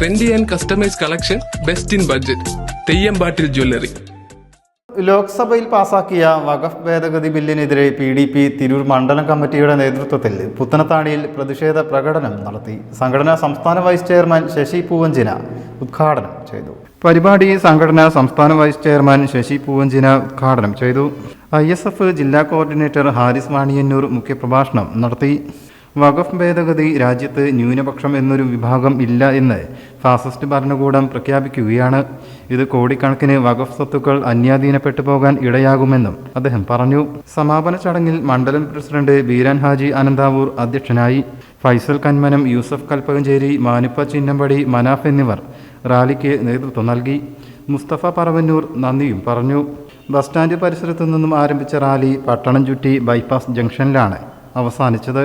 Trendy and customise collection best in budget Theyyampattil jewellery ലോക്സഭയിൽ പാസാക്കിയ വഖഫ് ഭേദഗതി ബില്ലിനെതിരെ പി ഡി പി തിരൂർ മണ്ഡലം കമ്മിറ്റിയുടെ നേതൃത്വത്തിൽ പുത്തനത്താണിയിൽ പ്രതിഷേധ പ്രകടനം നടത്തി. സംഘടനാ സംസ്ഥാന വൈസ് ചെയർമാൻ ശശി പൂവഞ്ചിന ഉദ്ഘാടനം ചെയ്തു. പരിപാടി സംഘടനാ സംസ്ഥാന വൈസ് ചെയർമാൻ ശശി പൂവഞ്ചിന ഉദ്ഘാടനം ചെയ്തു. ഐ ജില്ലാ കോർഡിനേറ്റർ ഹാരിസ് വാണിയന്നൂർ മുഖ്യപ്രഭാഷണം നടത്തി. വഖഫ് ഭേദഗതി രാജ്യത്ത് ന്യൂനപക്ഷം എന്നൊരു വിഭാഗം ഇല്ല എന്ന് ഫാസിസ്റ്റ് ഭരണകൂടം പ്രഖ്യാപിക്കുകയാണ്. ഇത് കോടിക്കണക്കിന് വഖഫ് സ്വത്തുക്കൾ അന്യാധീനപ്പെട്ടു പോകാൻ ഇടയാകുമെന്നും അദ്ദേഹം പറഞ്ഞു. സമാപന ചടങ്ങിൽ മണ്ഡലം പ്രസിഡന്റ് ബീരാൻ ഹാജി അനന്താവൂർ അധ്യക്ഷനായി. ഫൈസൽ കന്മനം യൂസഫ് കൽപ്പകഞ്ചേരി മാനിപ്പ ചിന്നമ്പടി മനാഫ് എന്നിവർ റാലിക്ക് നേതൃത്വം നൽകി. മുസ്തഫ പറവന്നൂർ നന്ദിയും പറഞ്ഞു. ബസ് സ്റ്റാൻഡ് പരിസരത്തു നിന്നും ആരംഭിച്ച റാലി പട്ടണം ചുറ്റി ബൈപ്പാസ് ജംഗ്ഷനിലാണ് അവസാനിച്ചത്.